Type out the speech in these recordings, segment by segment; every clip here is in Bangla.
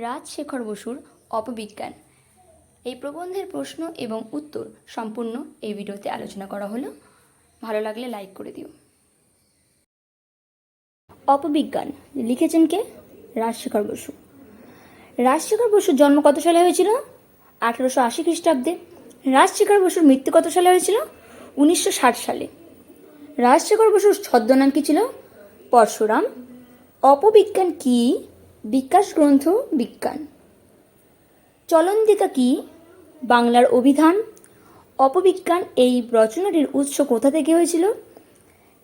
রাজশেখর বসুর অপবিজ্ঞান। এই প্রবন্ধের প্রশ্ন এবং উত্তর সম্পূর্ণ এই ভিডিওতে আলোচনা করা হলো। ভালো লাগলে লাইক করে দিও। অপবিজ্ঞান, লিখেছেন কে? রাজশেখর বসু। রাজশেখর বসুর জন্ম কত সালে হয়েছিল? আঠেরোশো আশি খ্রিস্টাব্দে। রাজশেখর বসুর মৃত্যু কত সালে হয়েছিল? উনিশশো ষাট সালে। রাজশেখর বসুর ছদ্মনাম কী ছিল? পরশুরাম। অপবিজ্ঞান কি? বিকাশ গ্রন্থ বিজ্ঞান। চলন্তিকা কি? বাংলার অভিধান। অপবিজ্ঞান এই রচনাটির উৎস কোথা থেকে হয়েছিল?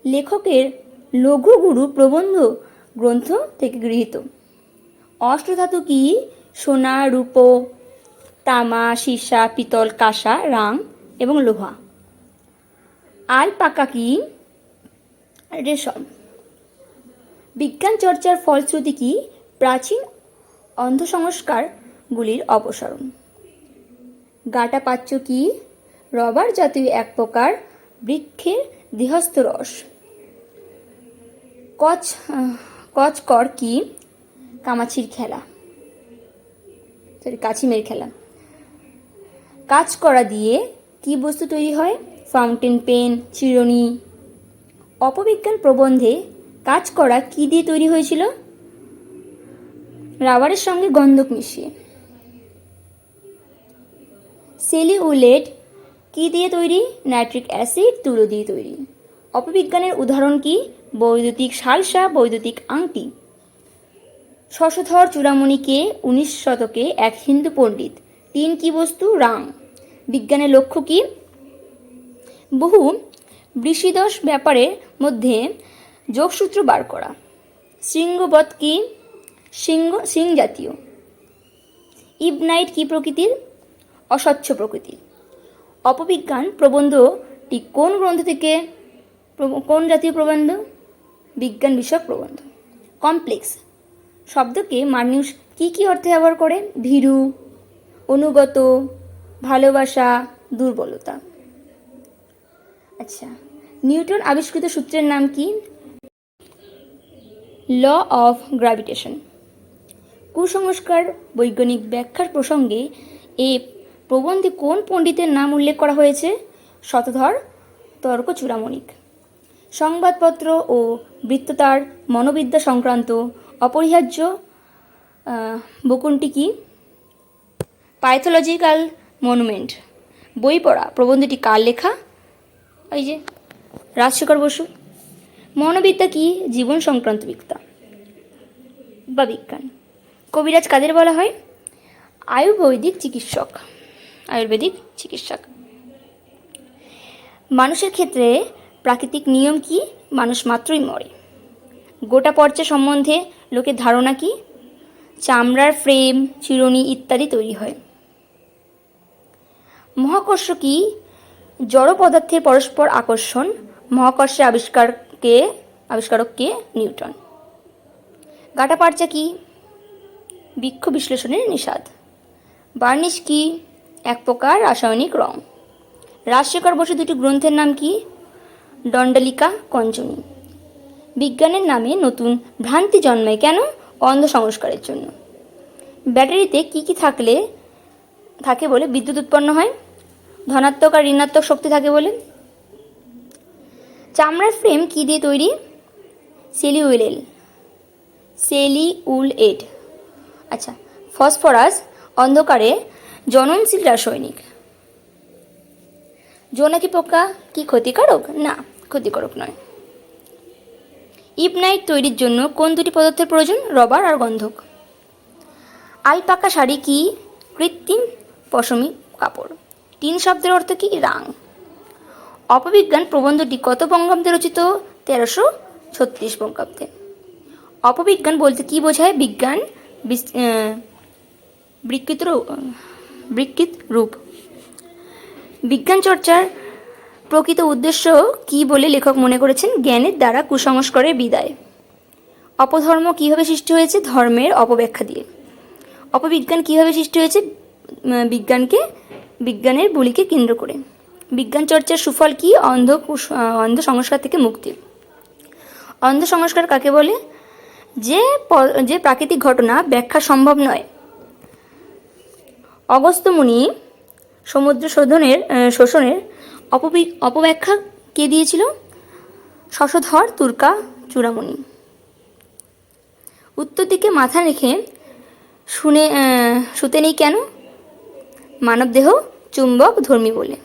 লেখকের লঘুগুরু প্রবন্ধ গ্রন্থ থেকে গৃহীত। অষ্টধাতু কি? সোনা, রূপ, তামা, সীসা, পিতল, কাঁসা, রাং এবং লোহা। আলপাকা কি? রেশম। বিজ্ঞান চর্চার ফলশ্রুতি কি? প্রাচীন অন্ধসংস্কারগুলির অপসারণ। গাটাপাচ্য কি? রবার জাতীয় এক প্রকার বৃক্ষের দেহস্থ রস। কচ, কচকর কি? কামাছির খেলা। সরি, কাছিমের খেলা। কাজ করা দিয়ে কি বস্তু তৈরি হয়? ফাউন্টেন পেন, চিরুনি। অপবিজ্ঞান প্রবন্ধে কাজ করা কি দিয়ে তৈরি হয়েছিল? রাবারের সঙ্গে গন্ধক মিশিয়ে। সেলিউলেট কি দিয়ে তৈরি? নাইট্রিক অ্যাসিড, তুলো দিয়ে তৈরি। অপবিজ্ঞানের উদাহরণ কি? বৈদ্যুতিক সালসা, বৈদ্যুতিক আংটি। শশধর চূড়ামণিকে উনিশ শতকে এক হিন্দু পণ্ডিত, তিন কি বস্তু? রাং বিজ্ঞানের লক্ষ্য কি? বহু বৃষিদশ ব্যাপারের মধ্যে যোগসূত্র বার করা। শৃঙ্গবধ কি? সিংহ, সিং জাতীয়। ইবনাইট কি প্রকৃতির? অস্বচ্ছ প্রকৃতির। অপবিজ্ঞান প্রবন্ধটি কোন গ্রন্থ থেকে? কোন জাতীয় প্রবন্ধ? বিজ্ঞান বিষয়ক প্রবন্ধ। কমপ্লেক্স। শব্দকে মানুষ কি কি অর্থে ব্যবহার করে? ভীরু, অনুগত, ভালোবাসা, দুর্বলতা। আচ্ছা নিউটন আবিষ্কৃত সূত্রের নাম কি? Law of gravitation. কুসংস্কার, বৈজ্ঞানিক ব্যাখ্যার প্রসঙ্গে এ প্রবন্ধে কোন পণ্ডিতের নাম উল্লেখ করা হয়েছে? শতধর তর্ক চূড়ামণিক সংবাদপত্র ও বৃত্ততার মনোবিদ্যা সংক্রান্ত অপরিহার্য বকুনটি কি? Pathological monument. বই পড়া, প্রবন্ধটি কার লেখা? ওই যে, রাজশেখর বসু। মনোবিদ্যা কি? জীবন সংক্রান্ত বিদ্যা বা বিজ্ঞান। কবিরাজ কাদের বলা হয়? আয়ুর্বেদিক চিকিৎসক। আয়ুর্বেদিক চিকিৎসক। মানুষের ক্ষেত্রে প্রাকৃতিক নিয়ম কি? মানুষ মাত্রই মরে। গোটা পর্চা সম্বন্ধে লোকের ধারণা কি? চামড়ার ফ্রেম, চিরুনি ইত্যাদি তৈরি হয়। মহাকর্ষ কি? জড় পদার্থের পরস্পর আকর্ষণ। মহাকর্ষের আবিষ্কারকে আবিষ্কারককে নিউটন। গাটাপার্চা কি? বৃক্ষ বিশ্লেষণের নিষাদ। বার্নিশ কি এক প্রকার রাসায়নিক রং? রাজশেখর বসু দুটি গ্রন্থের নাম কি? দণ্ডলিকা কঞ্চনী। বিজ্ঞানের নামে নতুন ভ্রান্তি জন্মায় কেন অন্ধ সংস্কারের জন্য? ব্যাটারিতে কি কি থাকলে, থাকে বলে বিদ্যুৎ উৎপন্ন হয়? ধনাত্মক আর ঋণাত্মক শক্তি থাকে বলে? চামড়ার ফ্রেম কি দিয়ে তৈরি? সেলিউলেল সেলিউল এড আচ্ছা ফসফরাস অন্ধকারে জননশীল রাসায়নিক। জোনাকি পোকা? কি ক্ষতিকারক? না, ক্ষতিকারক নয়। ইপনাইট তৈরির জন্য কোন দুটি পদার্থের প্রয়োজন? রবার আর গন্ধক। আলপাকা শাড়ি কি কৃত্রিম পশমি কাপড়? তিন শব্দের অর্থ কি? রাং অপবিজ্ঞান প্রবন্ধটি কত বঙ্গাব্দে রচিত? তেরোশো ছত্রিশ বঙ্গাব্দে। অপবিজ্ঞান বলতে কি বোঝায়? বিজ্ঞান বিকৃত বিকৃত রূপ। বিজ্ঞান চর্চার প্রকৃত উদ্দেশ্য কি বলে লেখক মনে করেছেন? জ্ঞানের দ্বারা কুসংস্কারের বিদায়। অপধর্ম কীভাবে সৃষ্টি হয়েছে? ধর্মের অপব্যাখ্যা দিয়ে। অপবিজ্ঞান কীভাবে সৃষ্টি হয়েছে? বিজ্ঞানকে, বিজ্ঞানের বলিকে কেন্দ্র করে। বিজ্ঞান চর্চার সুফল কি? অন্ধ অন্ধ সংস্কার থেকে মুক্তি। অন্ধ সংস্কার কাকে বলে? যে যে প্রাকৃতিক ঘটনা ব্যাখ্যা সম্ভব নয়। অগস্ত্যমুনি সমুদ্র শোধনের শোষণের অপবি, অপব্যাখ্যা কে দিয়েছিল? শশধর, তুর্কা, চূড়ামণি। উত্তর দিকে মাথা রেখে শুনে শুতে নেই কেন? মানবদেহ চুম্বক ধর্মী বলে।